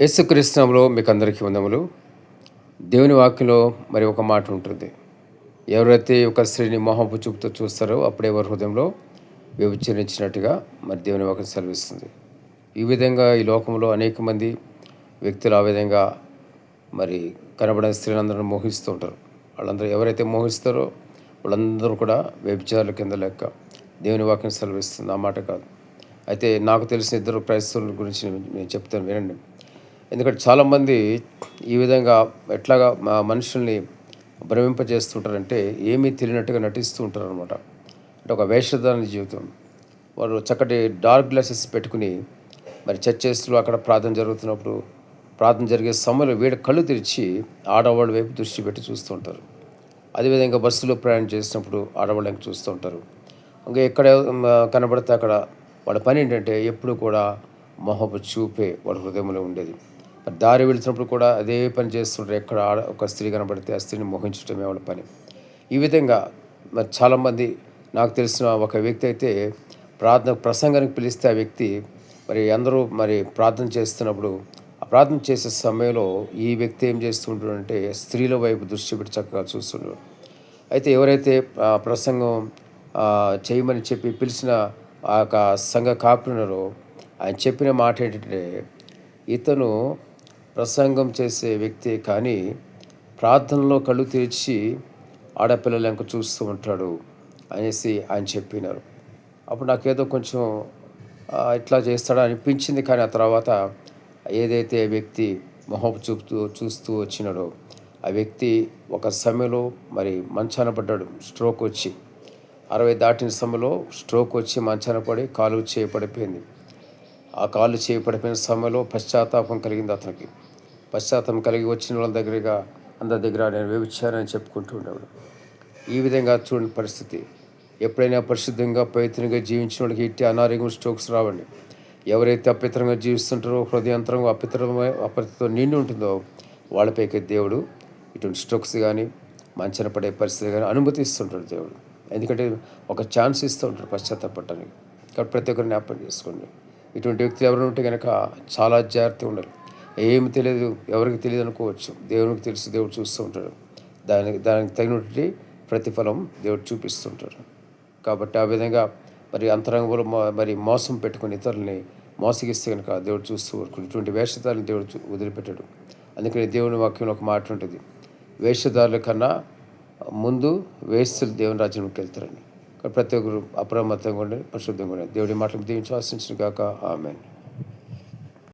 యేసుకృష్ణంలో మీకు అందరికీ వందములు. దేవుని వాక్యంలో మరి ఒక మాట ఉంటుంది. ఎవరైతే ఒక స్త్రీని మొహపు చూపుతో చూస్తారో అప్పుడే వారి హృదయంలో వ్యభిచరించినట్టుగా మరి దేవుని వాక్యం సెలవిస్తుంది. ఈ విధంగా ఈ లోకంలో అనేక మంది వ్యక్తులు ఆ విధంగా మరి కనబడిన స్త్రీలందరూ మోహిస్తూ ఉంటారు. వాళ్ళందరూ ఎవరైతే మోహిస్తారో వాళ్ళందరూ కూడా వ్యభిచారుల కింద లెక్క దేవుని వాక్యం సెలవిస్తుంది. ఆ మాట కాదు. అయితే నాకు తెలిసిన ఇద్దరు క్రైస్తవుల గురించి నేను- నేను చెప్తాను వినండి. ఎందుకంటే చాలామంది ఈ విధంగా ఎట్లాగా మా మనుషుల్ని భ్రమింపజేస్తుంటారంటే ఏమీ తెలియనట్టుగా నటిస్తూ ఉంటారు అనమాట అంటే ఒక వేషధారణ జీవితం. వారు చక్కటి డార్క్ గ్లాసెస్ పెట్టుకుని మరి చర్చెస్లో అక్కడ ప్రార్థన జరుగుతున్నప్పుడు ప్రార్థన జరిగే సమయంలో వీడి కళ్ళు తెరిచి ఆడవాళ్ళ వైపు దృష్టి పెట్టి చూస్తూ ఉంటారు. అదేవిధంగా బస్సులో ప్రయాణం చేసినప్పుడు ఆడవాళ్ళకి చూస్తూ ఉంటారు. ఇంకా ఎక్కడ కనబడితే అక్కడ వాళ్ళ పని ఏంటంటే ఎప్పుడు కూడా మొహపు చూపే వాళ్ళ హృదయంలో ఉండేది. మరి దారి వెళుతున్నప్పుడు కూడా అదే పని చేస్తుంటారు ఎక్కడ ఆడ ఒక స్త్రీ కనబడితే ఆ స్త్రీని మోహించడమే వాళ్ళ పని. ఈ విధంగా మరి చాలామంది నాకు తెలిసిన ఒక వ్యక్తి అయితే ప్రార్థన ప్రసంగానికి పిలిస్తే ఆ వ్యక్తి మరి అందరూ మరి ప్రార్థన చేస్తున్నప్పుడు ఆ ప్రార్థన చేసే సమయంలో ఈ వ్యక్తి ఏం చేస్తుంటాడంటే స్త్రీల వైపు దృష్టి పెట్టి చక్కగా చూస్తుంటాడు. అయితే ఎవరైతే ప్రసంగం చేయమని చెప్పి పిలిచిన ఆ యొక్క సంఘ కాపునరో ఆయన చెప్పిన మాట ఏంటంటే ఇతను ప్రసంగం చేసే వ్యక్తి కానీ ప్రార్థనలో కళ్ళు తెరిచి ఆడపిల్లల వెంక చూస్తూ ఉంటాడు అనేసి ఆయన చెప్పినారు. అప్పుడు నాకేదో కొంచెం ఇట్లా చేస్తాడా అనిపించింది కానీ ఆ తర్వాత ఏదైతే వ్యక్తి మొహం చూపుతూ చూస్తూ వచ్చినాడో ఆ వ్యక్తి ఒక సమయంలో మరి మంచాన పడ్డాడు స్ట్రోక్ వచ్చి. అరవై దాటిన సమయంలో స్ట్రోక్ వచ్చి మంచాన పడి కాలు చేయబడిపోయింది ఆ కాళ్ళు చేయి పడిపోయిన సమయంలో పశ్చాత్తాపం కలిగింది అతనికి. పశ్చాత్తాపం కలిగి వచ్చిన వాళ్ళ దగ్గరగా అందరి దగ్గర నేను వేవిచ్చానని చెప్పుకుంటూ ఉండేవాడు. ఈ విధంగా చూడండి పరిస్థితి. ఎప్పుడైనా పరిశుద్ధంగా పవిత్రంగా జీవించిన వాళ్ళకి ఇట్టి అనారోగ్యం స్ట్రోక్స్ రావండి. ఎవరైతే అపితరంగా జీవిస్తుంటారో హృదయంతరంగా అపిత్రమై అపరితో నిండి ఉంటుందో వాళ్ళపైకి దేవుడు ఇటువంటి స్ట్రోక్స్ కానీ మంచన పడే పరిస్థితి కానీ అనుమతిస్తుంటాడు దేవుడు. ఎందుకంటే ఒక ఛాన్స్ ఇస్తూ ఉంటాడు పశ్చాత్తాపడటానికి. కాబట్టి ప్రతి ఒక్కరిని జ్ఞాపకం చేసుకోండి. ఇటువంటి వ్యక్తులు ఎవరు ఉంటే కనుక చాలా జాగ్రత్తగా ఉండాలి. ఏమి తెలియదు ఎవరికి తెలియదు అనుకోవచ్చు. దేవునికి తెలిసి దేవుడు చూస్తూ ఉంటాడు. దానికి దానికి తగినటువంటి ప్రతిఫలం దేవుడు చూపిస్తుంటాడు కాబట్టి ఆ విధంగా మరి అంతరంగంలో మరి మోసం పెట్టుకుని ఇతరులని మోసగిస్తే కనుక దేవుడు చూస్తూ ఇటువంటి వేషధారులను దేవుడు చూ- వదిలిపెట్టాడు. అందుకని దేవుని వాక్యంలో ఒక మాట ఉంటుంది. వేషధారుల కన్నా ముందు వేస్తులు దేవుని రాజ్యంలోకి వెళ్తారని. ప్రతి ఒక్కరు అప్రమత్తంగా ఉండండి పరిశుద్ధంగా ఉండండి. దేవుడి మాటలు దీవించి ఆశించిన కాక ఆమెను.